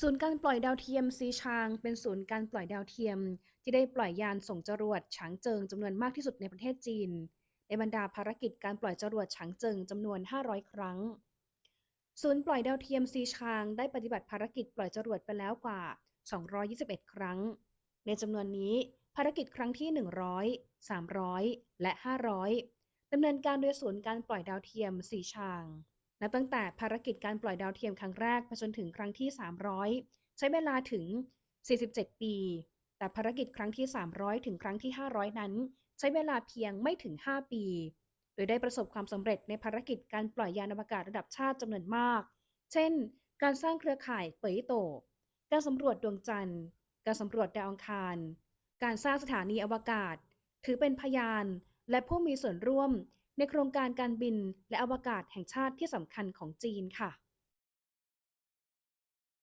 ศูนย์การปล่อยดาวเทียมซีชาง เป็นศูนย์การปล่อยดาวเทียม ที่ได้ปล่อยยานส่งจรวดฉางเจิงจำนวนมากที่สุดในประเทศจีน ในบรรดาภารกิจการปล่อยจรวดฉางเจิงจำนวน 500 ครั้ง ศูนย์ปล่อยดาวเทียมซีชางได้ปฏิบัติภารกิจปล่อยจรวดไปแล้วกว่า 221 ครั้ง ในจำนวนนี้ภารกิจครั้งที่ 100 300 และ 500ดำเนินการโดยศูนย์การปล่อยดาวเทียมซีชาง นับตั้งแต่ภารกิจการปล่อยดาวเทียมครั้งแรกไปจนถึงครั้งที่ 300 ใช้เวลาถึง 47 ปี แต่ภารกิจครั้งที่ 300 ถึงครั้งที่ 500 นั้น ใช้เวลาเพียงไม่ถึง 5 ปี โดยได้ประสบความสำเร็จในภารกิจการปล่อยยานอวกาศระดับชาติจำนวนมาก เช่น การสร้างเครือข่ายเปยโต การสำรวจดวงจันทร์ การสำรวจดาวอังคาร การสร้างสถานีอวกาศ ถือเป็นพยานและผู้มีส่วนร่วม ในโครงการการบินและอวกาศแห่งชาติที่สำคัญของจีนค่ะ